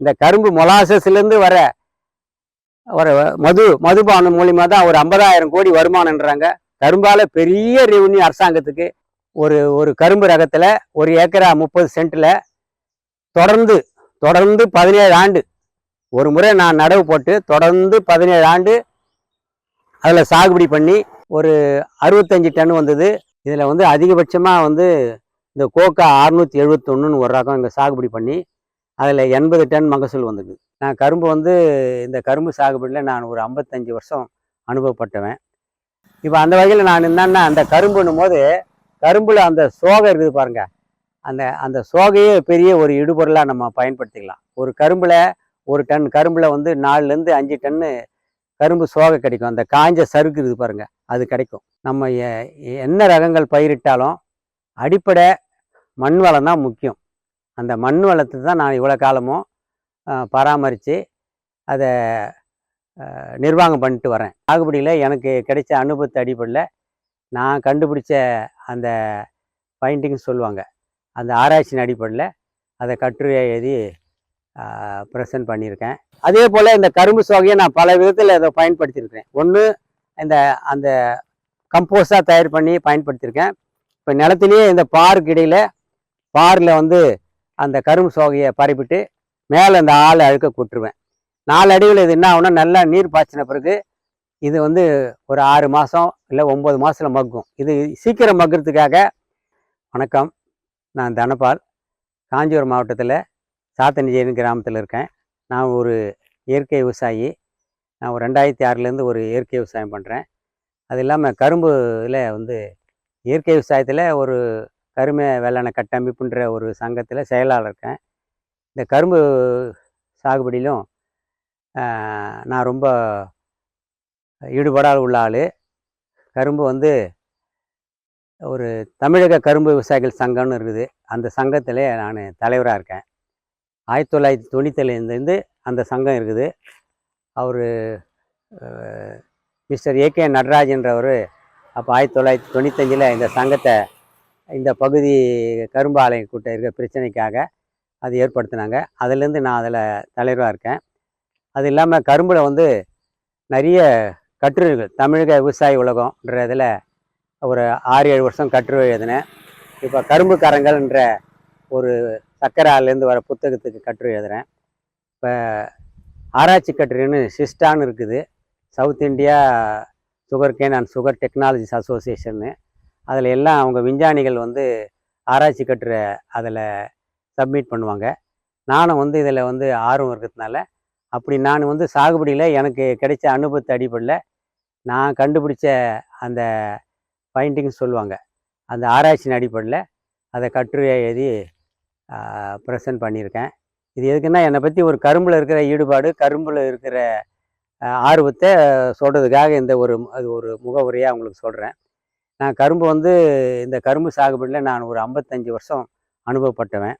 இந்த கரும்பு மொலாசஸ்லேருந்து வர வர மது மதுபானம் மூலிமா தான் ஒரு ஐம்பதாயிரம் கோடி வருமானம்ன்றாங்க. கரும்பால் பெரிய ரெவன்யூ அரசாங்கத்துக்கு ஒரு ஒரு கரும்பு ரகத்தில் ஒரு ஏக்கரா முப்பது சென்ட்டில் தொடர்ந்து தொடர்ந்து பதினேழு ஆண்டு. ஒரு முறை நான் நடவு போட்டு தொடர்ந்து பதினேழு ஆண்டு அதில் சாகுபடி பண்ணி ஒரு அறுபத்தஞ்சு டன் வந்தது. இதில் வந்து அதிகபட்சமாக வந்து இந்த கோக்கா அறுநூற்றி எழுபத்தொன்னுன்னு ஒரு ரகம் இங்கே சாகுபடி பண்ணி அதில் எண்பது டன் மகசூல் வந்தது. நான் கரும்பு வந்து இந்த கரும்பு சாகுபடியில் நான் ஒரு ஐம்பத்தஞ்சு வருஷம் அனுபவப்பட்டவன். இப்போ அந்த வகையில் நான் என்னன்னா அந்த கரும்புன்னும் போது கரும்பில் அந்த சோகை இருக்குது பாருங்க. அந்த அந்த சோகையே பெரிய ஒரு இடுபொருளாக நம்ம பயன்படுத்திக்கலாம். ஒரு கரும்பில் ஒரு டன் கரும்பில் வந்து நாலுலேருந்து அஞ்சு டன்னு கரும்பு சோகை கிடைக்கும். அந்த காஞ்ச சறுக்கு இருக்குது பாருங்க அது கிடைக்கும். நம்ம என்ன ரகங்கள் பயிரிட்டாலும் அடிப்படை மண் வளம் தான் முக்கியம். அந்த மண் வளத்தை தான் நான் இவ்வளோ காலமும் பராமரித்து அதை நிர்வாகம் பண்ணிட்டு வரேன். சாகுபடியில் எனக்கு கிடைச்ச அனுபவத்தை அடிப்படையில் நான் கண்டுபிடிச்ச அந்த ஃபைண்டிங்ஸ் சொல்லுவாங்க. அந்த ஆராய்ச்சியின் அடிப்படையில் அதை கட்டுரையை எழுதி ப்ரெசன்ட் பண்ணியிருக்கேன். அதே போல் இந்த கரும்பு சோகையை நான் பல விதத்தில் அதை பயன்படுத்தியிருக்கிறேன். ஒன்று இந்த அந்த கம்போஸ்டாக தயார் பண்ணி பயன்படுத்தியிருக்கேன். இப்போ நிலத்திலேயே இந்த பாருக்கு இடையில் பாரில் வந்து அந்த கரும்பு சோகையை பரப்பிட்டு மேலே அந்த ஆளை அழுக்க கூட்டுருவேன். நாலு அடியில் இது என்ன ஆகுனா நல்லா நீர் பாய்ச்சின பிறகு இது வந்து ஒரு ஆறு மாதம் இல்லை ஒம்பது மாதத்தில் மக்கும். இது சீக்கிரம் மக்கிறதுக்காக வணக்கம். நான் தனபால். காஞ்சிபுரம் மாவட்டத்தில் சாத்தனிஜேரி கிராமத்தில் இருக்கேன். நான் ஒரு இயற்கை விவசாயி. நான் ஒரு ரெண்டாயிரத்தி ஆறுலேருந்து ஒரு இயற்கை விவசாயம் பண்ணுறேன் அது இல்லாமல் கரும்புல வந்து இயற்கை விவசாயத்தில் ஒரு கருமை வேளாண் கட்டமைப்புன்ற ஒரு சங்கத்தில் செயலாளர் இருக்கேன் இந்த கரும்பு சாகுபடியிலும் நான் ரொம்ப ஈடுபடால் உள்ள ஆள். கரும்பு வந்து ஒரு தமிழக கரும்பு விவசாயிகள் சங்கம்னு இருக்குது. அந்த சங்கத்தில் நான் தலைவராக இருக்கேன். ஆயிரத்தி தொள்ளாயிரத்தி தொண்ணூத்தேழுலேருந்து அந்த சங்கம் இருக்குது. அவர் மிஸ்டர் ஏகே நடராஜன்றவர் அப்போ ஆயிரத்தி தொள்ளாயிரத்தி தொண்ணூத்தஞ்சில் இந்த சங்கத்தை இந்த பகுதி கரும்பு ஆலை கூட்ட இருக்க பிரச்சனைக்காக அது ஏற்படுத்தினாங்க. அதுலேருந்து நான் அதில் தலைவராக இருக்கேன். அது இல்லாமல் கரும்பில் வந்து நிறைய கட்டுரைகள் தமிழக விவசாய உலகம்ன்ற இதில் ஒரு ஆறு ஏழு வருஷம் கட்டுரை எழுதினேன். இப்போ கரும்புக்காரங்கள்ன்ற ஒரு சக்கராலேருந்து வர புத்தகத்துக்கு கட்டுரை எழுதுகிறேன் இப்போ ஆராய்ச்சி கட்டுரைன்னு சிஸ்டான்னு இருக்குது. South India sugarcane and sugar technologists அசோசியேஷன்னு. அதில் எல்லாம் அவங்க விஞ்ஞானிகள் வந்து ஆராய்ச்சி கட்டுரை அதில் சப்மிட் பண்ணுவாங்க. நானும் வந்து இதில் வந்து ஆர்வம் இருக்கிறதுனால அப்படி நான் வந்து சாகுபடியில் எனக்கு கிடைச்ச அனுபவத்தை அடிப்படையில் நான் கண்டுபிடிச்ச அந்த ஃபைண்டிங்ஸ் சொல்லுவாங்க. அந்த ஆராய்ச்சியின் அடிப்படையில் அதை கட்டுரையை எழுதி ப்ரெசன்ட் பண்ணியிருக்கேன். இது எதுக்குன்னா என்னை பற்றி ஒரு கரும்பில் இருக்கிற ஈடுபாடு கரும்பில் இருக்கிற ஆர்வத்தை சொல்கிறதுக்காக இந்த ஒரு அது ஒரு முகவுரையாக உங்களுக்கு சொல்கிறேன் நான் கரும்பு வந்து இந்த கரும்பு சாகுபடியில் நான் ஒரு ஐம்பத்தஞ்சு வருஷம் அனுபவப்பட்டவன்.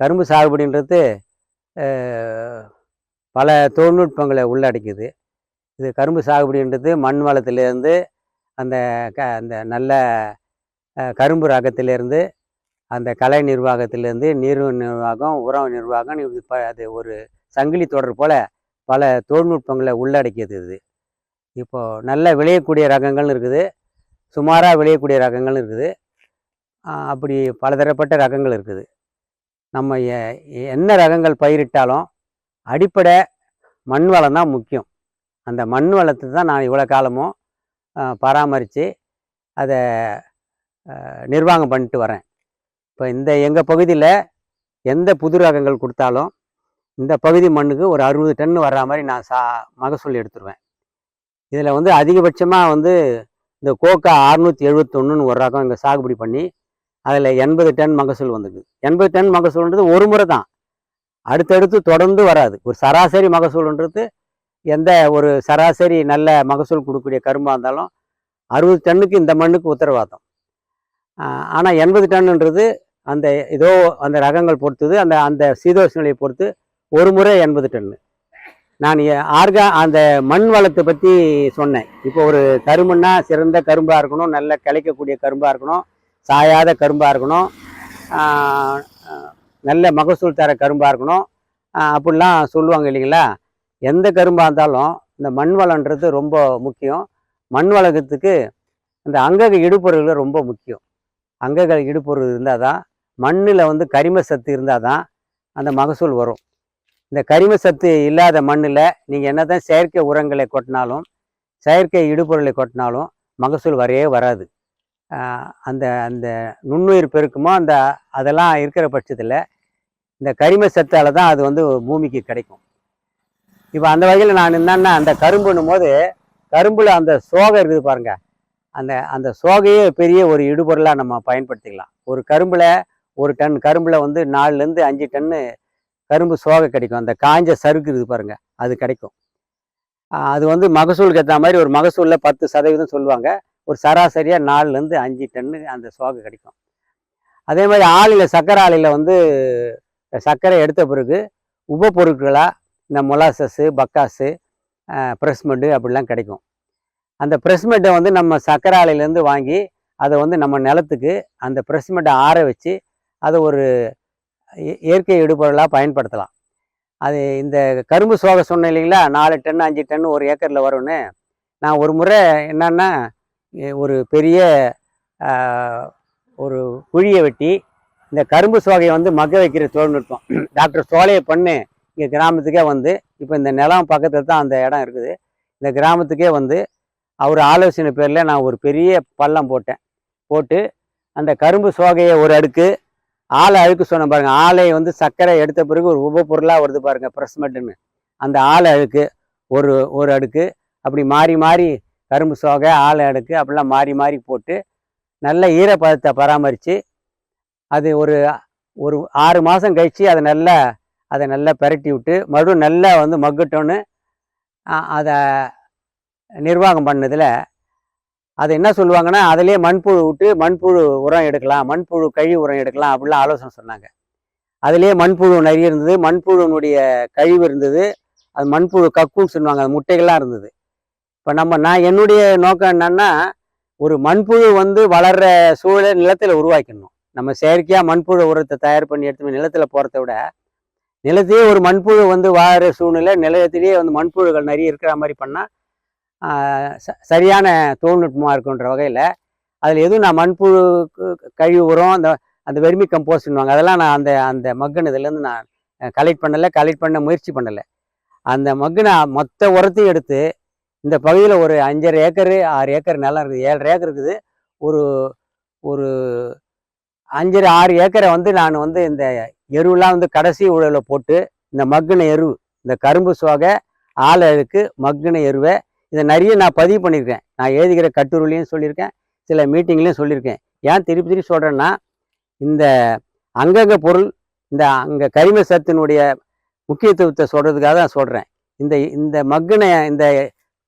கரும்பு சாகுபடின்றது பல தொழில்நுட்பங்களை உள்ளடக்கிது இது கரும்பு சாகுபடின்றது மண் வளத்திலேருந்து அந்த க அந்த நல்ல கரும்பு ரகத்திலேருந்து அந்த கலை நிர்வாகத்திலேருந்து நீர் நிர்வாகம் உரம் நிர்வாகம் இது ப அது ஒரு சங்கிலி தொடர் போல் பல தொழில்நுட்பங்களை உள்ளடக்கியது இது. இப்போது நல்ல விளையக்கூடிய ரகங்கள் இருக்குது. சுமாராக விளையக்கூடிய ரகங்கள் இருக்குது. அப்படி பலதரப்பட்ட ரகங்கள் இருக்குது. நம்ம என்ன ரகங்கள் பயிரிட்டாலும் அடிப்படை மண் வளம் தான் முக்கியம். அந்த மண் வளத்தை தான் நான் இவ்வளோ காலமும் பராமரித்து அதை நிர்வாகம் பண்ணிட்டு வரேன். இப்போ இந்த எங்கள் பகுதியில் எந்த புது ரகங்கள் கொடுத்தாலும் இந்த பகுதி மண்ணுக்கு ஒரு அறுபது டன் வர்ற மாதிரி நான் சா மகசூல் எடுத்துருவேன். இதில் வந்து அதிகபட்சமாக வந்து இந்த கோக்கா அறுநூற்றி எழுபத்தொன்னுன்னு ஒரு ரகம் இங்கே சாகுபடி பண்ணி அதில் எண்பது டன் மகசூல் வந்திருக்கு எண்பது டன் மகசூல்ன்றது ஒரு முறை தான். அடுத்தடுத்து தொடர்ந்து வராது. ஒரு சராசரி மகசூல்ன்றது எந்த ஒரு சராசரி நல்ல மகசூல் கொடுக்கக்கூடிய கரும்பாக இருந்தாலும் அறுபது டன்னுக்கு இந்த மண்ணுக்கு உத்தரவாதம். ஆனால் எண்பது டன்னுன்றது அந்த ஏதோ அந்த ரகங்கள் பொறுத்தது அந்த அந்த சீதோஷ்ணநிலையை பொறுத்து ஒரு முறை எண்பது டன்னு. நான் ஆர்கா அந்த மண் வளத்தை பற்றி சொன்னேன். இப்போ ஒரு கரும்புன்னா சிறந்த கரும்பாக இருக்கணும் நல்ல கிளைக்கக்கூடிய கரும்பாக இருக்கணும் சாயாத கரும்பாக இருக்கணும் நல்ல மகசூல் தர கரும்பாக இருக்கணும் அப்படிலாம் சொல்லுவாங்க இல்லைங்களா? எந்த கரும்பாக இருந்தாலும் இந்த மண் வளம்ன்றது ரொம்ப முக்கியம். மண் வளத்துக்கு இந்த அங்கக இடுபொருள்கள் ரொம்ப முக்கியம். அங்கக இடுபொருள் இருந்தால் தான் மண்ணில் வந்து கரிம சத்து இருந்தால் தான் அந்த மகசூல் வரும். இந்த கரிம சத்து இல்லாத மண்ணில் நீங்கள் என்ன தான் செயற்கை உரங்களை கொட்டினாலும் செயற்கை இடுபொருளை கொட்டினாலும் மகசூல் வரையே வராது. அந்த அந்த நுண்ணுயிர் பெருக்குமோ அந்த அதெல்லாம் இருக்கிற பட்சத்தில் இந்த கரிம சத்தால் தான் அது வந்து பூமிக்கு கிடைக்கும். இப்போ அந்த வகையில் நான் என்னன்னா அந்த கரும்புன்னும் போது கரும்பில் அந்த சோகை இருக்குது பாருங்கள் அந்த அந்த சோகையே பெரிய ஒரு இடுபொருளாக நம்ம பயன்படுத்திக்கலாம். ஒரு கரும்பில் ஒரு டன் கரும்பில் வந்து நாலுலேருந்து அஞ்சு டன்னு கரும்பு சோகை கிடைக்கும். அந்த காஞ்ச சறுக்கு இருக்குது பாருங்கள் அது கிடைக்கும். அது வந்து மகசூலுக்கு ஏற்ற மாதிரி ஒரு மகசூலில் பத்து சதவீதம் சொல்லுவாங்க. ஒரு சராசரியாக நாலுலேருந்து அஞ்சு டன்னு அந்த சோகை கிடைக்கும். அதே மாதிரி ஆலையில் சர்க்கரை ஆலையில் வந்து சர்க்கரை எடுத்த பிறகு உப பொருட்களாக இந்த மொலாசஸ்ஸு பக்காஸு ப்ரெஸ்மெண்ட்டு அப்படிலாம் கிடைக்கும். அந்த ப்ரெஸ்மெண்ட்டை வந்து நம்ம சர்க்கரை ஆலையிலேருந்து வாங்கி அதை வந்து நம்ம நிலத்துக்கு அந்த ப்ரெஸ்மெண்ட்டை ஆற வச்சு அதை ஒரு இயற்கை இடுபொருளாக பயன்படுத்தலாம். அது இந்த கரும்பு சோகை சொன்னேன் இல்லைங்களா? நாலு டன் அஞ்சு டன் ஒரு ஏக்கரில் வரும்னு. நான் ஒரு முறை என்னன்னா ஒரு பெரிய ஒரு குழியை வெட்டி இந்த கரும்பு சோகையை வந்து மக்க வைக்கிற தொழில்நுட்பம் டாக்டர் சோலையை பண்ணு இங்கே கிராமத்துக்கே வந்து இப்போ இந்த நிலம் பக்கத்தில் தான் அந்த இடம் இருக்குது. இந்த கிராமத்துக்கே வந்து அவர் ஆலோசனை பேரில் நான் ஒரு பெரிய பள்ளம் போட்டேன். போட்டு அந்த கரும்பு சோகையை ஒரு அடுக்கு ஆளை அழுக்கு சொன்ன பாருங்க. ஆலை வந்து சர்க்கரை எடுத்த பிறகு ஒரு உப பொருளாக வருது பாருங்க ப்ரெஸ்மெட்டுன்னு அந்த ஆலை அழுக்கு ஒரு ஒரு அடுக்கு அப்படி மாறி மாறி கரும்பு சோகை ஆலை அடுக்கு அப்படிலாம் மாறி மாறி போட்டு நல்ல ஈரப்பதத்தை பராமரித்து அது ஒரு ஒரு ஆறு மாதம் கழித்து அதை நல்லா அதை நல்லா பெரட்டி விட்டு மறுபடியும் நல்லா வந்து மக்கட்டோன்னு அதை நிர்வாகம் பண்ணதில் அது என்ன சொல்லுவாங்கன்னா அதிலே மண்புழு விட்டு மண்புழு உரம் எடுக்கலாம் மண்புழு கழிவு உரம் எடுக்கலாம் அப்படிலாம் ஆலோசனை சொன்னாங்க. அதுலேயே மண்புழு நிறைய இருந்தது மண்புழுனுடைய கழிவு இருந்தது அது மண்புழு கக்குன்னு சொல்லுவாங்க அது முட்டைகள்லாம் இருந்தது. இப்போ நம்ம நான் என்னுடைய நோக்கம் என்னன்னா ஒரு மண்புழு வந்து வளர்ற சூழலை நிலத்தில் உருவாக்கணும் நம்ம செயற்கையாக மண்புழு உரத்தை தயார் பண்ணி எடுத்து நிலத்தில் போகிறத விட நிலத்தையே ஒரு மண்புழு வந்து வாழற சூழ்நிலை நிலத்திலேயே வந்து மண்புழுகள் நிறைய இருக்கிற மாதிரி பண்ணால் சரியான தொழில்நுட்பமாக இருக்குன்ற வகையில் அதில் எதுவும் நான் மண்புழு கழிவு உரம் அந்த அந்த வெர்மி கம்போஸ்ட்னுவாங்க அதெல்லாம் நான் அந்த அந்த மக்குன் இதுலேருந்து நான் கலெக்ட் பண்ணலை கலெக்ட் பண்ண முயற்சி பண்ணலை. அந்த மக்குனை மொத்த உரத்தையும் எடுத்து இந்த பகுதியில் ஒரு அஞ்சரை ஏக்கரு ஆறு ஏக்கர் நிலம் இருக்குது ஏழரை ஏக்கர் இருக்குது. ஒரு ஒரு அஞ்சரை ஆறு ஏக்கரை வந்து நான் வந்து இந்த எருவெல்லாம் வந்து கடைசி உழவில் போட்டு இந்த மக்குன எரு இந்த கரும்பு சோகை ஆளுக்கு அழுக்கு மக்குன எருவை இதை நிறைய நான் பதிவு பண்ணியிருக்கேன். நான் எழுதுகிற கட்டுரையிலையும் சொல்லியிருக்கேன். சில மீட்டிங்லேயும் சொல்லியிருக்கேன். ஏன் திருப்பி திருப்பி சொல்கிறேன்னா இந்த அங்கங்க பொருள் இந்த அங்கே கரிம சத்தினுடைய முக்கியத்துவத்தை சொல்கிறதுக்காக தான் சொல்கிறேன் இந்த இந்த மக்குன இந்த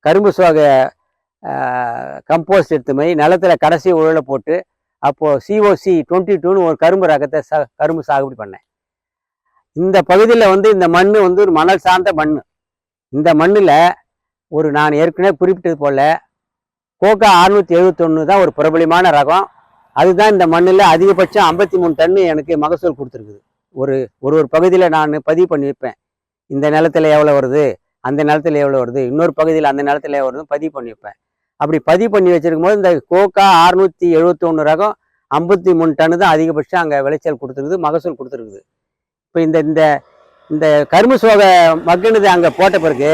கரும்பு சோகை கம்போஸ்ட் எடுத்து போய் நிலத்துல கடைசி உழல போட்டு அப்போது சிஓசி டுவெண்ட்டி டூன்னு ஒரு கரும்பு ரகத்தை ச கரும்பு சாகுபடி பண்ணேன். இந்த பகுதியில் வந்து இந்த மண் வந்து ஒரு மணல் சார்ந்த மண் இந்த மண்ணில் ஒரு நான் ஏற்கனவே குறிப்பிட்டது போல கோகா அறுநூற்றி எழுபத்தொன்று தான் ஒரு பிரபலமான ரகம். அதுதான் இந்த மண்ணில் அதிகபட்சம் ஐம்பத்தி மூணு டன்னு எனக்கு மகசூல் கொடுத்துருக்குது. ஒரு ஒரு ஒரு பகுதியில் நான் பதிவு பண்ணி வைப்பேன். இந்த நிலத்துல எவ்வளோ வருது? அந்த நிலத்துல எவ்வளோ வருது? இன்னொரு பகுதியில் அந்த நிலத்துல எவ்வளோ வருது பதிவு பண்ணி வைப்பேன். அப்படி பதிவு பண்ணி வச்சிருக்கும் போது இந்த கோகா அறுநூற்றி எழுபத்தொன்று ரகம் ஐம்பத்தி மூணு டன்னு தான் அதிகபட்சம் அங்கே விளைச்சல் கொடுத்துருக்குது மகசூல் கொடுத்துருக்குது. இப்போ இந்த இந்த இந்த கரும்பு சோகை மக்கினது அங்கே போட்ட பிறகு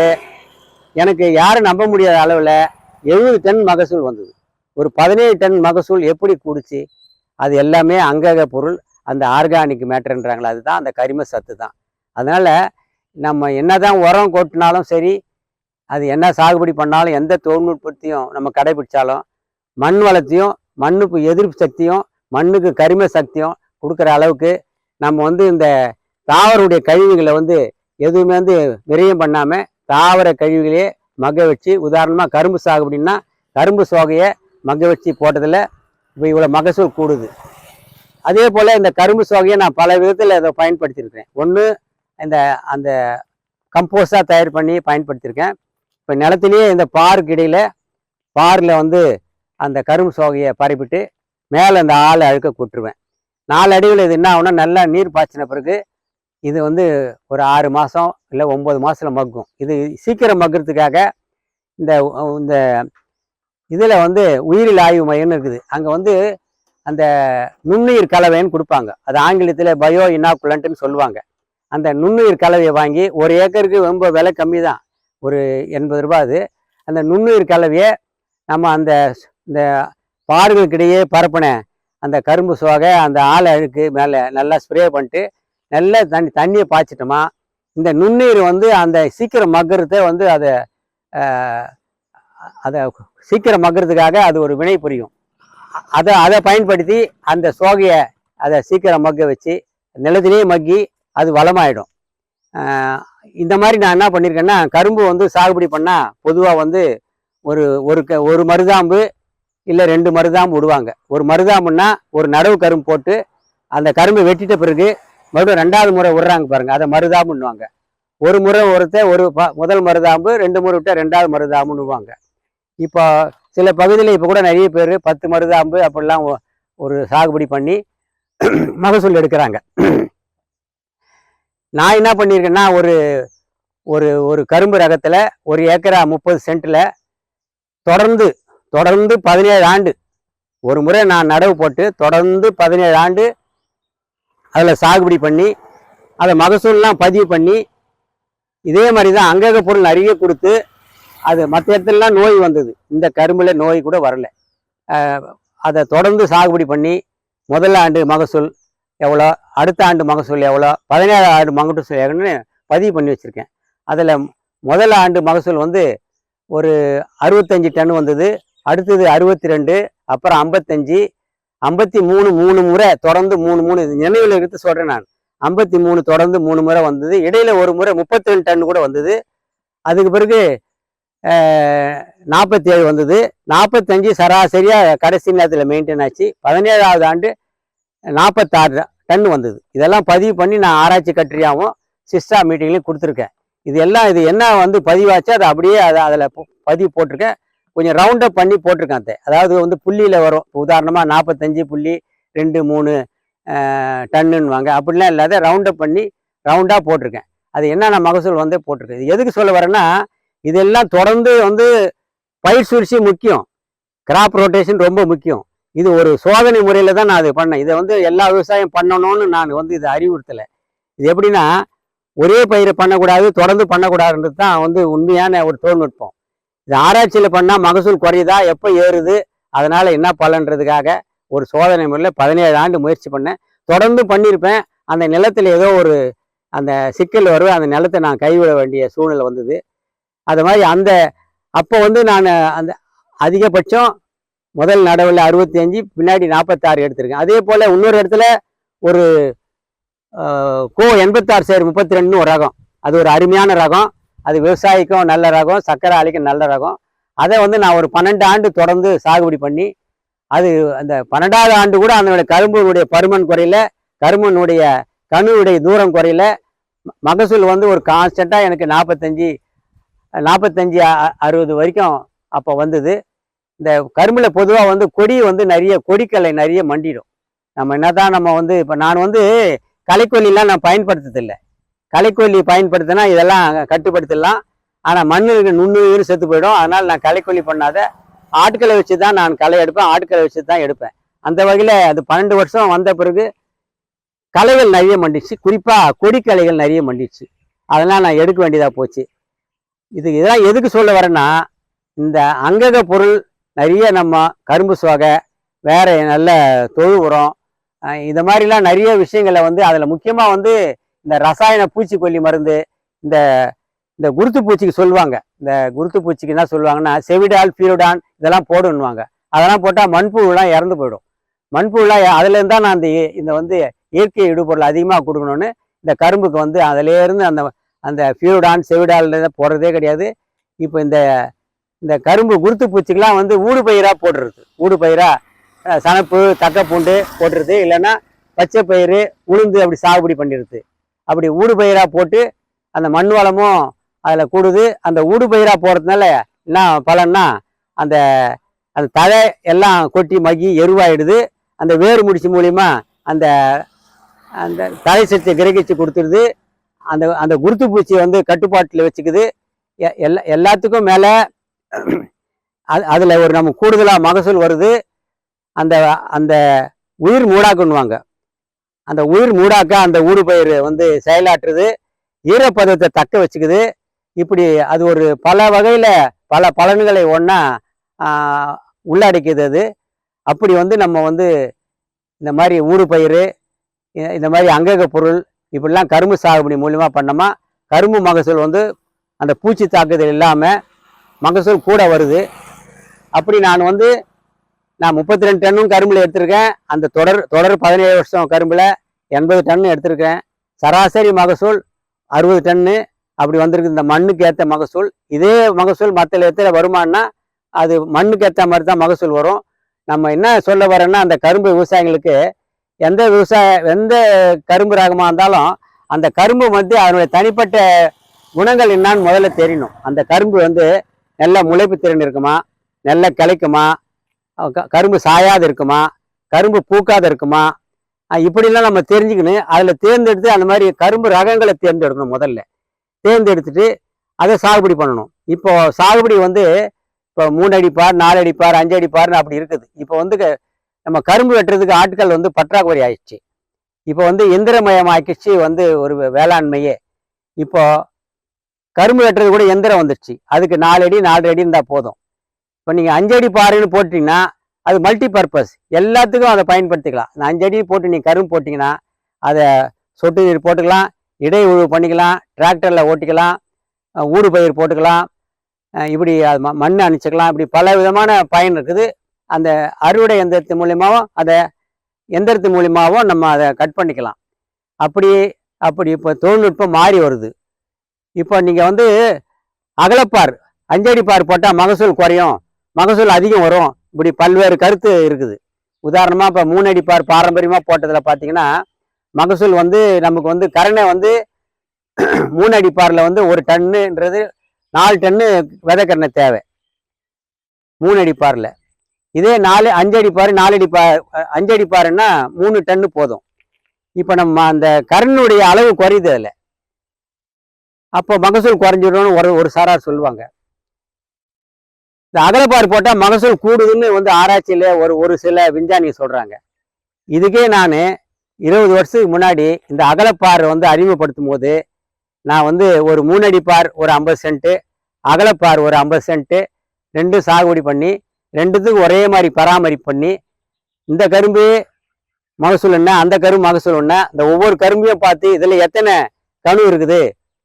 எனக்கு யாரும் நம்ப முடியாத அளவில் எழுபது டன் மகசூல் வந்தது. ஒரு பதினேழு டன் மகசூல் எப்படி கூடுச்சு? அது எல்லாமே அங்கக பொருள் அந்த ஆர்கானிக் மேட்டர்ன்றாங்களே அதுதான் அந்த கரிம சத்து தான். அதனால் நம்ம என்ன தான் உரம் கொட்டினாலும் சரி அது என்ன சாகுபடி பண்ணாலும் எந்த தொழில்நுட்பத்தையும் நம்ம கடைபிடிச்சாலும் மண் வளத்தையும் மண்ணுக்கு எதிர்ப்பு சக்தியும் மண்ணுக்கு கரிம சக்தியும் கொடுக்குற அளவுக்கு நம்ம வந்து இந்த தாவருடைய கழிவுகளை வந்து எதுவுமே வந்து விரயம் பண்ணாமல் தாவர கழிவுகளையே மக வச்சு உதாரணமாக கரும்பு சாகுபடின்னா கரும்பு சோகையை மக வச்சு போட்டதில் இப்போ இவ்வளோ மகசூல் கூடுது. அதே போல் இந்த கரும்பு சோகையை நான் பல விதத்தில் இதை பயன்படுத்தியிருக்கிறேன். ஒன்று இந்த அந்த கம்போஸ்டாக தயார் பண்ணி பயன்படுத்தியிருக்கேன். இப்போ நிலத்திலேயே இந்த பாருக்கு இடையில் பாரில் வந்து அந்த கரும்பு சோகையை பரப்பிட்டு மேலே அந்த ஆளை அழுக்க கொட்டுருவேன். நாலு அடிவில் இது என்ன ஆகுனா நல்லா நீர் பாய்ச்சின பிறகு இது வந்து ஒரு ஆறு மாதம் இல்லை ஒம்பது மாதத்தில் மக்கும். இது சீக்கிரம் மக்கிறதுக்காக இந்த இந்த இதில் வந்து உயிரியல் ஆய்வு மையம்னு இருக்குது. அங்கே வந்து அந்த நுண்ணுயிர் கலவைன்னு கொடுப்பாங்க. அது ஆங்கிலத்தில் பயோ இனாக்குலண்ட்டுன்னு சொல்லுவாங்க. அந்த நுண்ணுயிர் கலவையை வாங்கி ஒரு ஏக்கருக்கு ரொம்ப விலை கம்மி தான் ஒரு எண்பது ரூபாய் அது. அந்த நுண்ணுயிர் கலவையை நம்ம அந்த இந்த பாடுகளுக்கிடையே பரப்பின அந்த கரும்பு சோகை அந்த ஆளை அழுக்கு மேலே நல்லா ஸ்ப்ரே பண்ணிட்டு நல்லா தண்ணி தண்ணியை பாய்ச்சிட்டோமா? இந்த நுண்ணீர் வந்து அந்த சீக்கிரம் மக்கிறத வந்து அதை அதை சீக்கிரம் மக்கிறதுக்காக அது ஒரு வினை புரியும். அதை அதை பயன்படுத்தி அந்த சோகையை அதை சீக்கிரம் மக்க வச்சு நிலத்திலேயே மக்கி அது வளமாயிடும். இந்த மாதிரி நான் என்ன பண்ணியிருக்கேன்னா கரும்பு வந்து சாகுபடி பண்ணால் பொதுவாக வந்து ஒரு ஒரு க ஒரு மருதாம்பு இல்லை ரெண்டு மருதாம்பு விடுவாங்க. ஒரு மருதாம்புன்னா ஒரு நடவு கரும்பு போட்டு அந்த கரும்பை வெட்டிட்ட பிறகு மறுபடியும் ரெண்டாவது முறை விடுறாங்க பாருங்க. அதை மருதாம்புன்னுவாங்க. ஒரு முறை ஒருத்த ஒரு ப- முதல் மருதாம்பு ரெண்டு முறை விட்டால் ரெண்டாவது மருதாம்புன்னுவாங்க. இப்போ சில பகுதியில் இப்போ கூட நிறைய பேர் பத்து மருதாம்பு அப்படிலாம் ஒரு சாகுபடி பண்ணி மகசூல் எடுக்கிறாங்க. நான் என்ன பண்ணியிருக்கேன்னா ஒரு ஒரு ஒரு கரும்பு ரகத்தில் ஒரு ஏக்கரா முப்பது சென்ட்டில் தொடர்ந்து தொடர்ந்து பதினேழு ஆண்டு ஒரு முறை நான் நடவு போட்டு தொடர்ந்து பதினேழு ஆண்டு அதில் சாகுபடி பண்ணி அதை மகசூல்லாம் பதிவு பண்ணி இதே மாதிரி தான் அங்கக பொருள் நிறைய கொடுத்து அது மற்ற இடத்துலலாம் நோய் வந்தது. இந்த கரும்பில் நோய் கூட வரல. அதை தொடர்ந்து சாகுபடி பண்ணி முதல் ஆண்டு மகசூல் எவ்வளோ அடுத்த ஆண்டு மகசூல் எவ்வளோ பதினேழு ஆண்டு மகசூல் எவ்வளோன்னு பதிவு பண்ணி வச்சுருக்கேன். அதில் முதல் ஆண்டு மகசூல் வந்து ஒரு அறுபத்தஞ்சு டன் வந்தது அடுத்தது அறுபத்தி ரெண்டு அப்புறம் ஐம்பத்தஞ்சு ஐம்பத்தி மூணு மூணு முறை தொடர்ந்து மூணு மூணு நினைவில் எடுத்து சொல்கிறேன் நான். ஐம்பத்தி மூணு தொடர்ந்து மூணு முறை வந்தது. இடையில ஒரு முறை முப்பத்தி ரெண்டு டன் கூட வந்தது. அதுக்கு பிறகு நாற்பத்தி ஏழு வந்தது. நாற்பத்தஞ்சு சராசரியாக கடைசி நேரத்தில் மெயின்டைன் ஆச்சு. பதினேழாவது ஆண்டு நாற்பத்தாறு டன் வந்தது. இதெல்லாம் பதிவு பண்ணி நான் ஆராய்ச்சி கட்டுரையாகவும் சிஸ்டா மீட்டிங்லையும் கொடுத்துருக்கேன். இது எல்லாம் இது என்ன வந்து பதிவாச்சோ அதை அப்படியே அதை அதில் பதிவு போட்டிருக்கேன். கொஞ்சம் ரவுண்டப் பண்ணி போட்டிருக்கேன் அதை அதாவது வந்து புள்ளியில் வரும். உதாரணமாக நாற்பத்தஞ்சு புள்ளி ரெண்டு மூணு டன்னுன்னுவாங்க. அப்படிலாம் இல்லாத ரவுண்டப் பண்ணி ரவுண்டாக போட்டிருக்கேன். அது என்னென்ன மகசூல் வந்து போட்டிருக்கேன் இது எதுக்கு சொல்ல வரேன்னா இதெல்லாம் தொடர்ந்து வந்து பயிர் சூழ்ச்சி முக்கியம். கிராப் ரொட்டேஷன் ரொம்ப முக்கியம். இது ஒரு சோதனை முறையில் தான் நான் அது பண்ணேன். இதை வந்து எல்லா விவசாயம் பண்ணணும்னு நான் வந்து இதை அறிவுறுத்தலை. இது எப்படின்னா ஒரே பயிரை பண்ணக்கூடாது தொடர்ந்து பண்ணக்கூடாதுன்றது தான் வந்து உண்மையான ஒரு தொழில்நுட்பம். இது ஆராய்ச்சியில் பண்ணால் மகசூல் குறையுதா? எப்போ ஏறுது? அதனால் என்ன பலன்றதுக்காக ஒரு சோதனை முறையில் பதினேழு ஆண்டு முயற்சி பண்ணேன். தொடர்ந்து பண்ணியிருப்பேன். அந்த நிலத்தில் ஏதோ ஒரு அந்த சிக்கல் வருவே அந்த நிலத்தை நான் கைவிட வேண்டிய சூழ்நிலை வந்தது. அது மாதிரி அந்த அப்போ வந்து நான் அந்த அதிகபட்சம் முதல் நடவில் அறுபத்தி அஞ்சு பின்னாடி நாற்பத்தாறு எடுத்திருக்கேன். அதே போல் இன்னொரு இடத்துல ஒரு கோ எண்பத்தாறு சேர் முப்பத்தி ரெண்டுன்னு ஒரு ரகம். அது ஒரு அருமையான ரகம். அது விவசாயிக்கும் நல்ல ரகம் சக்கரை ஆலைக்கும் நல்ல ரகம். அதை வந்து நான் ஒரு பன்னெண்டு ஆண்டு தொடர்ந்து சாகுபடி பண்ணி அது அந்த பன்னெண்டாவது ஆண்டு கூட அதனுடைய கரும்புனுடைய பருமன் குறையில கரும்புனுடைய கணுவுடைய தூரம் குறையில. ம- மகசூல் வந்து ஒரு கான்ஸ்டண்ட்டாக எனக்கு நாற்பத்தஞ்சி நாற்பத்தஞ்சு அ- அறுபது வரைக்கும் அப்போ வந்தது. இந்த கரும்பில் பொதுவாக வந்து கொடி வந்து நிறைய கொடிக்கலை நிறைய மண்டிடும். நம்ம என்ன தான் நம்ம வந்து இப்போ நான் வந்து களைக்கொல்லிலாம் நான் பயன்படுத்துறதில்லை களைக்கொல்லி பயன்படுத்தினா இதெல்லாம் கட்டுப்படுத்திடலாம். ஆனால் மண்ணுக்கு நுண்ணுயிர் செத்து போயிடும். அதனால் நான் களைக்கொல்லி பண்ணாத. ஆட்களை வச்சு தான் நான் களை எடுப்பேன். ஆட்களை வச்சு தான் எடுப்பேன். அந்த வகையில் அது பன்னெண்டு வருஷம் வந்த பிறகு களைகள் நிறைய மண்டிச்சு. குறிப்பாக கொடிக்களைகள் நிறைய மண்டிச்சு. அதெல்லாம் நான் எடுக்க வேண்டியதாக போச்சு. இது இதெல்லாம் எதுக்கு சொல்ல வரேன்னா இந்த அங்கக பொருள் நிறைய நம்ம கரும்பு சோகை வேற நல்ல தொழு உரம் இந்த மாதிரிலாம் நிறைய விஷயங்களை வந்து அதில் முக்கியமாக வந்து இந்த ரசாயன பூச்சிக்கொல்லி மருந்து இந்த இந்த குருத்து பூச்சிக்கு சொல்லுவாங்க. இந்த குருத்து பூச்சிக்கு என்ன சொல்லுவாங்கன்னா செவிடால் பீரோடான் இதெல்லாம் போடணுவாங்க அதெல்லாம் போட்டால் மண்புழுலாம் இறந்து போயிடும். மண்புழுலாம் அதுலேருந்து தான் நான் அந்த இந்த வந்து இயற்கை இடுபொருள் அதிகமாக கொடுக்கணும்னு இந்த கரும்புக்கு வந்து அதிலேருந்து அந்த அந்த பியூடான் செவிடால் போடுறதே கிடையாது. இப்போ இந்த இந்த கரும்பு குருத்து பூச்சிக்கெலாம் வந்து ஊடு பயிராக போடுறது. ஊடு பயிராக சனப்பு தக்கப்பூண்டு போட்டுருது இல்லைன்னா பச்சை பயிறு உளுந்து அப்படி சாகுபடி பண்ணிடுது அப்படி ஊடுபயிராக போட்டு அந்த மண் வளமும் அதில் கூடுது. அந்த ஊடுபயிராக போகிறதுனால என்ன பலன்னா அந்த அந்த தழை எல்லாம் கொட்டி மக்கி எருவாயிடுது. அந்த வேர் முடிச்சு மூலிமா அந்த அந்த தலை சத்தை கிரகிச்சு கொடுத்துருது அந்த அந்த குருத்து பூச்சி வந்து கட்டுப்பாட்டில் வச்சுக்குது. எ- எல்லா எல்லாத்துக்கும் மேலே அது அதில் ஒரு நம்ம கூடுதலாக மகசூல் வருது. அந்த அந்த உயிர் மூடாக்குன்னுவாங்க. அந்த உயிர் மூடாக்க அந்த ஊடுபயிர் வந்து செயலாற்றுது. ஈரப்பதத்தை தக்க வச்சுக்குது. இப்படி அது ஒரு பல வகையில் பல பலன்களை ஒன்றா உள்ளடக்கியது அது. அப்படி வந்து நம்ம வந்து இந்த மாதிரி ஊடுபயிர் பயிர் இந்த மாதிரி அங்கக பொருள் இப்படிலாம் கரும்பு சாகுபடி மூலிமா பண்ணோமா கரும்பு மகசூல் வந்து அந்த பூச்சி தாக்குதல் இல்லாமல் மகசூல் கூட வருது. அப்படி நான் வந்து நான் முப்பத்தி ரெண்டு டன்னும் கரும்புல எடுத்திருக்கேன். அந்த தொடர் தொடர் பதினேழு வருஷம் கரும்புல எண்பது டன்னு எடுத்திருக்கேன். சராசரி மகசூல் அறுபது டன்னு. அப்படி வந்திருக்கு இந்த மண்ணுக்கு ஏற்ற மகசூல். இதே மகசூல் மற்ற இடத்துல வருமானா அது மண்ணுக்கு ஏற்ற மாதிரி தான் மகசூல் வரும். நம்ம என்ன சொல்ல வரோன்னா அந்த கரும்பு விவசாயிகளுக்கு எந்த விவசாய எந்த கரும்பு ரகமாக இருந்தாலும் அந்த கரும்பு வந்து அதனுடைய தனிப்பட்ட குணங்கள் என்னான்னு முதல்ல தெரியணும். அந்த கரும்பு வந்து நல்ல முளைப்பு திறன் இருக்குமா? நல்ல கிளைக்குமா? கரும்பு சாயாது இருக்குமா? கரும்பு பூக்காத இருக்குமா? இப்படிலாம் நம்ம தெரிஞ்சுக்கணும் அதில் தேர்ந்தெடுத்து அந்த மாதிரி கரும்பு ரகங்களை தேர்ந்தெடுக்கணும் முதல்ல. தேர்ந்தெடுத்துட்டு அதை சாகுபடி பண்ணணும். இப்போ சாகுபடி வந்து இப்போ மூணு அடிப்பார் நாலு அடிப்பார் அஞ்சு அடிப்பார்னு அப்படி இருக்குது. இப்போ வந்து க- நம்ம கரும்பு வெட்டுறதுக்கு ஆட்கள் வந்து பற்றாக்குறை ஆயிடுச்சு. இப்போ வந்து எந்திரமயமாக்கிச்சு வந்து ஒரு வேளாண்மையே. இப்போ கரும்பு வெட்டுறது கூட எந்திரம் வந்துடுச்சு அதுக்கு நாலு அடி நாலு அடி இருந்தால் போதும். இப்போ நீங்கள் அஞ்சடி அடி பாருன்னு போட்டிங்கன்னா அது மல்டி பர்பஸ் எல்லாத்துக்கும் அதை பயன்படுத்திக்கலாம். இந்த அஞ்சடி போட்டு நீங்கள் கரும்பு போட்டிங்கன்னா அதை சொட்டு நீர் போட்டுக்கலாம் இடை உழவு பண்ணிக்கலாம் டிராக்டரில் ஓட்டிக்கலாம் ஊடு பயிர் போட்டுக்கலாம் இப்படி அது ம- மண் அணிச்சிக்கலாம் இப்படி பல விதமான பயன் இருக்குது. அந்த அறுவடை எந்திரத்து மூலியமாகவும் அதை எந்திரத்து மூலியமாகவும் நம்ம அதை கட் பண்ணிக்கலாம். அப்படி அப்படி இப்போ தொழில்நுட்பம் மாறி வருது. இப்போ நீங்கள் வந்து அகலப்பார் அஞ்சடி பார் போட்டால் மகசூல் குறையும். மகசூல் அதிகம் வரும். இப்படி பல்வேறு கருத்து இருக்குது. உதாரணமாக இப்போ மூணடிப்பார் பாரம்பரியமாக போட்டதில் பார்த்தீங்கன்னா மகசூல் வந்து நமக்கு வந்து கரணை வந்து மூணடிப்பாரில் வந்து ஒரு டன்னுன்றது நாலு டன்னு விதைக்கரணை தேவை. மூணடிப்பாரில் இதே நாலு அஞ்சடி பாரு நாலு அஞ்சடி பாருன்னா மூணு டன்னு போதும். இப்போ நம்ம அந்த கரனுடைய அளவு குறையுது அதில். அப்போ மகசூல் குறைஞ்சிடும்னு ஒரு ஒரு சாரார் சொல்லுவாங்க. இந்த அகலப்பார் போட்டால் மகசூல் கூடுதுன்னு வந்து ஆராய்ச்சியில் ஒரு ஒரு சில விஞ்ஞானிகள் சொல்கிறாங்க இதுக்கே நான் இருபது வருஷத்துக்கு முன்னாடி இந்த அகலப்பார் வந்து அறிமுகப்படுத்தும் போது நான் வந்து ஒரு மூணடி பார் ஒரு ஐம்பது சென்ட்டு அகலப்பார் ஒரு ஐம்பது சென்ட்டு ரெண்டும் சாகுபடி பண்ணி ரெண்டுத்துக்கும் ஒரே மாதிரி பராமரிப்பு பண்ணி இந்த கரும்பு மகசூல் என்ன அந்த கரும்பு மகசூல் என்ன இந்த ஒவ்வொரு கரும்பையும் பார்த்து இதில் எத்தனை கணு இருக்குது.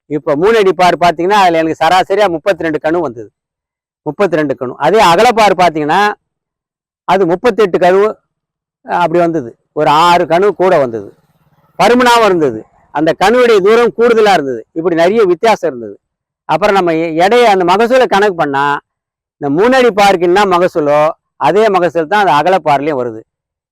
இப்போ மூணு அடி பார் பார்த்தீங்கன்னா அதில் எனக்கு சராசரியாக முப்பத்தி ரெண்டு கணு வந்தது. முப்பத்தி ரெண்டு கணு அதே அகலப்பார் பார்த்தீங்கன்னா அது முப்பத்தெட்டு கணு அப்படி வந்தது. ஒரு ஆறு கணு கூட வந்தது. பருமனாகவும் இருந்தது. அந்த கணுவுடைய தூரம் கூடுதலாக இருந்தது. இப்படி நிறைய வித்தியாசம் இருந்தது. அப்புறம் நம்ம எடையை அந்த மகசூலை கணக்கு பண்ணால் இந்த மூணடி பார்க்கு என்ன மகசூலோ அதே மகசூல் தான் அந்த அகலப்பார்லேயும் வருது.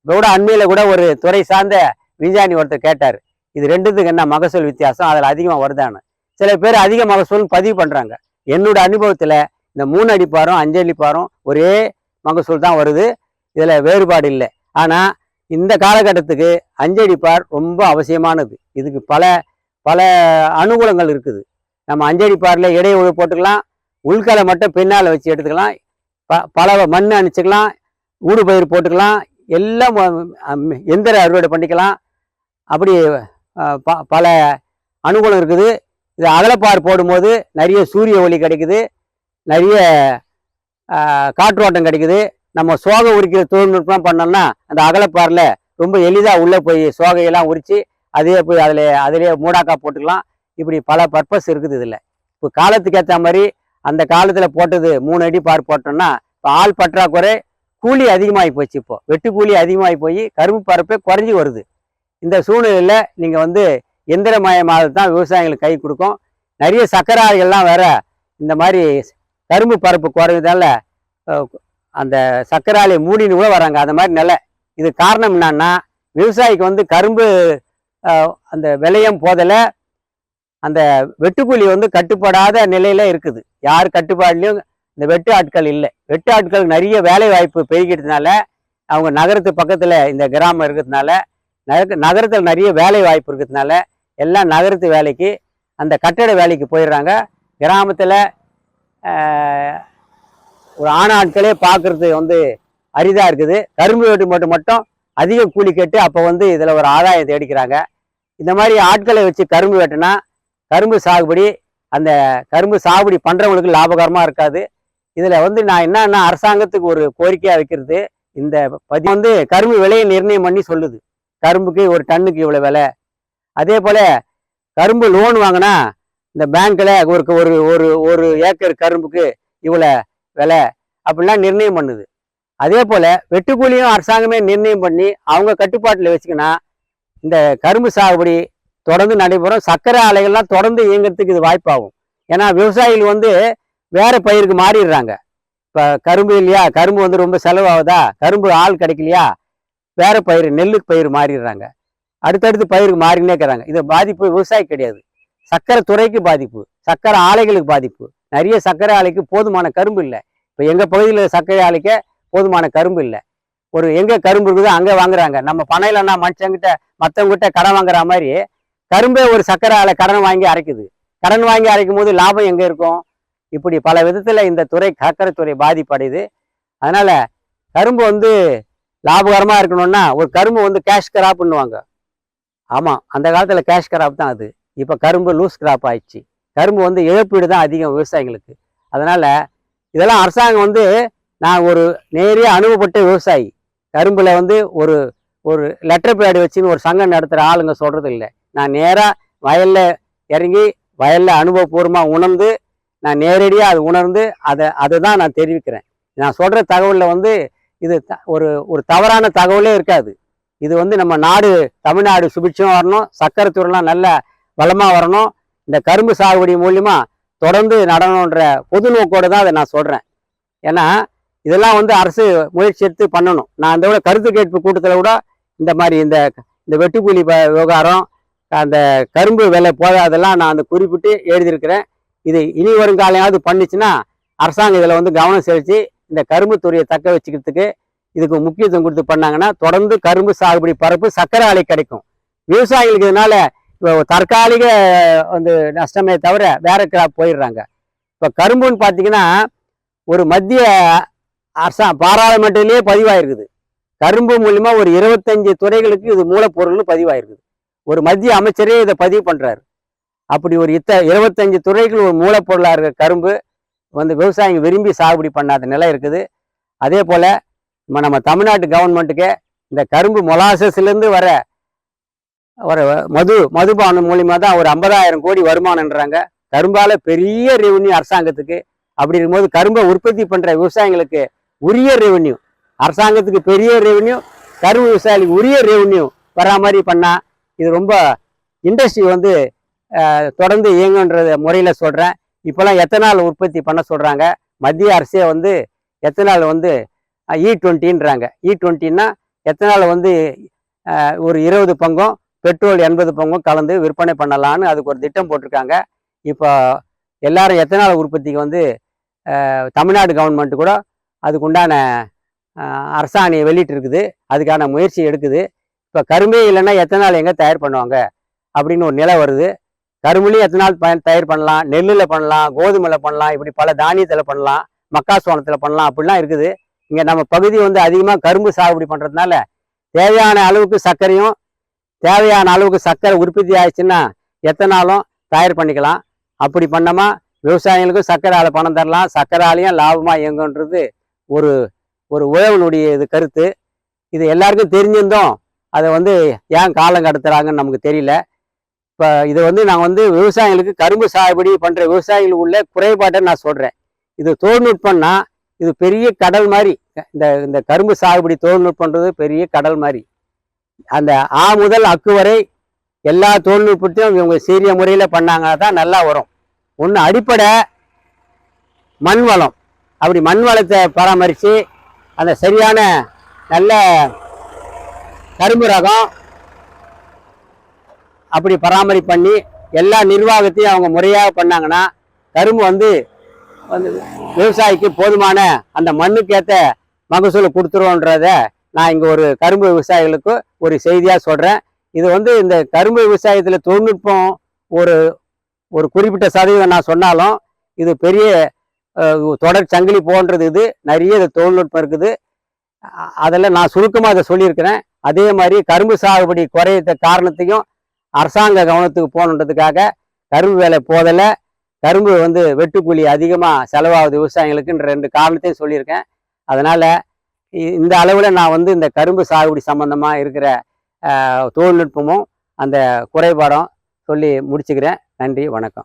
இப்போ கூட அண்மையில் கூட ஒரு துறை சார்ந்த விஞ்ஞானி ஒருத்தர் கேட்டார் இது ரெண்டுத்துக்கு என்ன மகசூல் வித்தியாசம்? அதில் அதிகமாக வருதான்னு. சில பேர் அதிக மகசூல் பதிவு பண்ணுறாங்க என்னோட அனுபவத்தில் இந்த மூணு அடிப்பாரும் அஞ்சு அடிப்பாரும் ஒரே மகசூல் தான் வருது. இதில் வேறுபாடு இல்லை. ஆனால் இந்த காலகட்டத்துக்கு அஞ்சு அடிப்பார் ரொம்ப அவசியமானது. இதுக்கு பல பல அனுகூலங்கள் இருக்குது. நம்ம அஞ்சு அடிப்பாரில் இடை உழவு போட்டுக்கலாம். உள்கலை மட்டும் பின்னால் வச்சு எடுத்துக்கலாம். ப பல மண் அணிச்சுக்கலாம். ஊடு பயிர் போட்டுக்கலாம். எல்லாம் எந்திர அறுவடை பண்ணிக்கலாம். அப்படி ப பல அனுகூலம் இருக்குது. இது அகலப்பார் போடும்போது நிறைய சூரிய ஒளி கிடைக்குது. நிறைய காற்றோட்டம் கிடைக்குது. நம்ம சோகை உரிக்கிற தொழில்நுட்பம் பண்ணோம்னா அந்த அகலப்பாரில் ரொம்ப எளிதாக உள்ளே போய் சோகையெல்லாம் உரித்து அதே போய் அதில் அதிலே மூடாக்கா போட்டுக்கலாம். இப்படி பல பர்பஸ் இருக்குது இதில். இப்போ காலத்துக்கு ஏற்ற மாதிரி அந்த காலத்தில் போட்டது மூணு அடி பார் போட்டோம்னா இப்போ ஆள் பற்றாக்குறை கூலி அதிகமாகி போச்சு இப்போ. வெட்டு கூலி அதிகமாகி போய் கரும்பு பரப்பே குறைஞ்சி வருது. இந்த சூழ்நிலையில் நீங்கள் வந்து எந்திரமயமாக தான் விவசாயிகளுக்கு கை கொடுக்கும். நிறைய சக்கராரிகள்லாம் வேற இந்த மாதிரி கரும்பு பரப்பு குறைஞ்சதால அந்த சக்கராலை மூடின்னு கூட வராங்க. அந்த மாதிரி நிலை. இது காரணம் என்னன்னா விவசாயிக்கு வந்து கரும்பு அந்த விலையும் போதலை அந்த வெட்டுக்கூலி வந்து கட்டுப்படாத நிலையில இருக்குது. யார் கட்டுப்பாடுலையும் இந்த வெட்டு ஆட்கள் இல்லை. வெட்டு ஆட்கள் நிறைய வேலை வாய்ப்பு பெருகிட்டதுனால அவங்க நகரத்து பக்கத்தில் இந்த கிராமம் இருக்கிறதுனால நகர நகரத்தில் நிறைய வேலை வாய்ப்பு இருக்கிறதுனால எல்லாம் நகரத்து வேலைக்கு அந்த கட்டட வேலைக்கு போயிடுறாங்க. கிராமத்தில் ஒரு ஆணாட்களே பார்க்கறது வந்து அரிதாக இருக்குது. கரும்பு வெட்டு மட்டும் மட்டும் அதிக கூலி கேட்டு அப்போ வந்து இதில் ஒரு ஆதாயம் தேடிக்கிறாங்க. இந்த மாதிரி ஆட்களை வச்சு கரும்பு வெட்டினா கரும்பு சாகுபடி அந்த கரும்பு சாகுபடி பண்ணுறவங்களுக்கு லாபகரமாக இருக்காது. இதில் வந்து நான் என்னன்னா அரசாங்கத்துக்கு ஒரு கோரிக்கையாக வைக்கிறது. இந்த பதி வந்து கரும்பு விலையை நிர்ணயம் பண்ணி சொல்லுது. கரும்புக்கு ஒரு டன்னுக்கு இவ்வளோ விலை. அதே போல் கரும்பு லோன் வாங்கினா இந்த பேங்க்கில் ஒரு ஒரு ஒரு ஒரு ஏக்கர் கரும்புக்கு இவ்வளோ விலை அப்படிலாம் நிர்ணயம் பண்ணுது. அதே போல் வெட்டுக்கூலியும் அரசாங்கமே நிர்ணயம் பண்ணி அவங்க கட்டுப்பாட்டில் வச்சுக்கினா இந்த கரும்பு சாகுபடி தொடர்ந்து நடைபெறும். சர்க்கரை ஆலைகள்லாம் தொடர்ந்து இயங்கிறதுக்கு இது வாய்ப்பாகும். ஏன்னா விவசாயிகள் வந்து வேற பயிருக்கு மாறிடுறாங்க. இப்போ கரும்பு இல்லையா? கரும்பு வந்து ரொம்ப செலவாகுதா? கரும்பு ஆள் கிடைக்கலையா? வேற பயிர் நெல்லுக்கு பயிர் மாறிடுறாங்க. அடுத்தடுத்து பயிருக்கு மாறினே இருக்கிறாங்க. இது பாதிப்பு விவசாயி கிடையாது. சக்கரை துறைக்கு பாதிப்பு சக்கரை ஆலைகளுக்கு பாதிப்பு. நிறைய சர்க்கரை ஆலைக்கு போதுமான கரும்பு இல்லை. இப்போ எங்கள் பகுதியில் சர்க்கரை ஆலைக்கு போதுமான கரும்பு இல்லை. ஒரு எங்கே கரும்பு இருக்குதோ அங்கே வாங்குறாங்க. நம்ம பணம் இல்லைன்னா மனுஷங்கிட்ட மற்றவங்கிட்ட கடன் வாங்குற மாதிரி கரும்பே ஒரு சர்க்கரை ஆலை கடன் வாங்கி அரைக்குது. கடன் வாங்கி அரைக்கும் போது லாபம் எங்கே இருக்கும்? இப்படி பல விதத்தில் இந்த துறை சர்க்கரை துறை பாதிப்படையுது. அதனால் கரும்பு வந்து லாபகரமாக இருக்கணும்னா ஒரு கரும்பு வந்து கேஷ் கிராப் பண்ணுவாங்க ஆமாம் அந்த காலத்தில் கேஷ் கிராப் தான் அது. இப்போ கரும்பு லூஸ் கிராப் ஆயிடுச்சு. கரும்பு வந்து இழப்பீடு தான் அதிகம் விவசாயிகளுக்கு. அதனால் இதெல்லாம் அரசாங்கம் வந்து நான் ஒரு நேரே அனுபவப்பட்ட விவசாயி. கரும்பில் வந்து ஒரு ஒரு லெட்டர் பேடு வச்சுன்னு ஒரு சங்கம் நடத்துகிற ஆளுங்க சொல்கிறது இல்லை நான் நேராக வயலில் இறங்கி வயலில் அனுபவபூர்வமாக உணர்ந்து நான் நேரடியாக அது உணர்ந்து அதை அதை தான் நான் தெரிவிக்கிறேன். நான் சொல்கிற தகவலில் வந்து இது த- ஒரு ஒரு தவறான தகவலே இருக்காது. இது வந்து நம்ம நாடு தமிழ்நாடு சுபிட்சம் வரணும். சக்கரை துறைலாம் நல்ல வளமாக வரணும். இந்த கரும்பு சாகுபடி மூலியமாக தொடர்ந்து நடணுன்ற பொது நோக்கோடு தான் அதை நான் சொல்கிறேன் ஏன்னா இதெல்லாம் வந்து அரசு முயற்சி எடுத்து பண்ணணும். நான் அந்த விட கருத்து கேட்பு கூட்டத்தில் கூட இந்த மாதிரி இந்த இந்த வெட்டுக்கூலி ப- விவகாரம் அந்த கரும்பு விலை போதாதெல்லாம் நான் அந்த குறிப்பிட்டு எழுதியிருக்கிறேன். இது இனி வருங்காலையாவது பண்ணிச்சுன்னா அரசாங்கம் இதில் வந்து கவனம் செலுத்தி இந்த கரும்பு துறையை தக்க வச்சுக்கிறதுக்கு இதுக்கு முக்கியத்துவம் கொடுத்து பண்ணாங்கன்னா தொடர்ந்து கரும்பு சாகுபடி பரப்பு சக்கரை ஆலை கிடைக்கும். விவசாயிகளுக்கு இதனால தற்காலிக வந்து நஷ்டமே தவிர வேற கிராப் போயிடுறாங்க. இப்போ கரும்புன்னு பார்த்தீங்கன்னா ஒரு மத்திய அரசா பாராளுமன்றத்திலேயே பதிவாயிருக்குது. கரும்பு மூலியமா ஒரு இருபத்தஞ்சு துறைகளுக்கு இது மூலப்பொருள்னு பதிவாயிருக்குது. ஒரு மத்திய அமைச்சரே இதை பதிவு பண்ணுறாரு அப்படி ஒரு இத்த இருபத்தஞ்சு துறைகள் ஒரு மூலப்பொருளாக இருக்க கரும்பு வந்து விவசாயிங்க விரும்பி சாகுபடி பண்ணாத நிலை இருக்குது. அதே போல் நம்ம நம்ம தமிழ்நாட்டு கவர்மெண்ட்டுக்கு இந்த கரும்பு மொலாசஸ்லேருந்து வர வர மது மதுபானம் மூலியமாக தான் ஒரு ஐம்பதாயிரம் கோடி வருமானம்ன்றாங்க. கரும்பால பெரிய ரெவன்யூ அரசாங்கத்துக்கு. அப்படி இருக்கும்போது கரும்பை உற்பத்தி பண்ணுற விவசாயிகளுக்கு உரிய ரெவன்யூ அரசாங்கத்துக்கு பெரிய ரெவன்யூ கரும்பு விவசாயிகளுக்கு உரிய ரெவன்யூ வரா மாதிரி பண்ணால் இது ரொம்ப இண்டஸ்ட்ரி வந்து தொடர்ந்து இயங்குன்ற முறையில் சொல்கிறேன் இப்போல்லாம் எத்தனால் உற்பத்தி பண்ண சொல்கிறாங்க மத்திய அரசே வந்து எத்தனால் வந்து இ டுவெண்ட்டின்றாங்க e இ e டுவெண்ட்டின்னா எத்தனால் வந்து ஒரு இருபது பங்கும் பெட்ரோல் எண்பது பங்கும் கலந்து விற்பனை பண்ணலான்னு அதுக்கு ஒரு திட்டம் போட்டிருக்காங்க. இப்போ எல்லாரும் எத்தனால் உற்பத்திக்கு வந்து தமிழ்நாடு கவர்மெண்ட் கூட அதுக்குண்டான அரசாணையை வெளியிட்டு இருக்குது அதுக்கான முயற்சி எடுக்குது. இப்போ கரும்பே இல்லைன்னா எத்தனால் எங்கே தயார் பண்ணுவாங்க? அப்படின்னு ஒரு நிலை வருது. கரும்புலையும் எத்தனால் பயன் தயார் பண்ணலாம்? நெல்லில் பண்ணலாம் கோதுமையில் பண்ணலாம் இப்படி பல தானியத்தில் பண்ணலாம் மக்காசோளத்தில் பண்ணலாம் அப்படிலாம் இருக்குது. இங்கே நம்ம பகுதி வந்து அதிகமாக கரும்பு சாகுபடி பண்ணுறதுனால தேவையான அளவுக்கு சர்க்கரையும் தேவையான அளவுக்கு சர்க்கரை உற்பத்தி ஆயிடுச்சுன்னா எத்தனாலும் தயார் பண்ணிக்கலாம். அப்படி பண்ணோமா விவசாயிகளுக்கும் சர்க்கரை ஆலை பணம் தரலாம். சர்க்கராலையும் லாபமாக இயங்குன்றது ஒரு ஒரு உழவனுடைய இது கருத்து. இது எல்லாருக்கும் தெரிஞ்சிருந்தோம். அதை வந்து ஏன் காலம் கடத்துறாங்கன்னு நமக்கு தெரியல. இப்போ இது வந்து நான் வந்து விவசாயிகளுக்கு கரும்பு சாகுபடி பண்ணுற விவசாயிகளுக்கு உள்ள குறைபாட்டை நான் சொல்கிறேன் இது தொழில்நுட்பம்னா இது பெரிய கடல் மாதிரி. இந்த இந்த கரும்பு சாகுபடி தொழில்நுட்பன்றது பெரிய கடல் மாதிரி. அந்த ஆ முதல் அக்கு வரை எல்லா தொழில்நுட்பத்தையும் இவங்க சீரிய முறையில் பண்ணாங்கன்னா தான் நல்லா வரும். ஒன்று அடிப்படை மண் வளம் அப்படி மண் வளத்தை பராமரித்து அந்த சரியான நல்ல கரும்பு ரகம் அப்படி பராமரிப்பு பண்ணி எல்லா நிர்வாகத்தையும் அவங்க முறையாக பண்ணாங்கன்னா கரும்பு வந்து விவசாயிக்கு போதுமான அந்த மண்ணுக்கு ஏற்ற மகசூலை கொடுத்துருவோன்றத நான் இங்கே ஒரு கரும்பு விவசாயிகளுக்கு ஒரு செய்தியாக சொல்கிறேன் இது வந்து இந்த கரும்பு விவசாயத்தில் தொழில்நுட்பம் ஒரு ஒரு குறிப்பிட்ட சதவீதம் நான் சொன்னாலும் இது பெரிய தொடர் சங்கிலி போன்றது இது. நிறைய இது தொழில்நுட்பம் இருக்குது. அதில் நான் சுருக்கமாக அதை சொல்லியிருக்கிறேன். அதே மாதிரி கரும்பு சாகுபடி குறையத்த காரணத்தையும் அரசாங்க கவனத்துக்கு போகணுன்றதுக்காக கரும்பு வேலை போதலை கரும்பு வந்து வெட்டுக்கூலி அதிகமாக செலவாகுது விவசாயிகளுக்குன்ற ரெண்டு காரணத்தையும் சொல்லியிருக்கேன். அதனால் இந்த அளவில் நான் வந்து இந்த கரும்பு சாகுபடி சம்மந்தமாக இருக்கிற தொழில்நுட்பமும் அந்த குறைபாடும் சொல்லி முடிச்சுக்கிறேன். நன்றி வணக்கம்.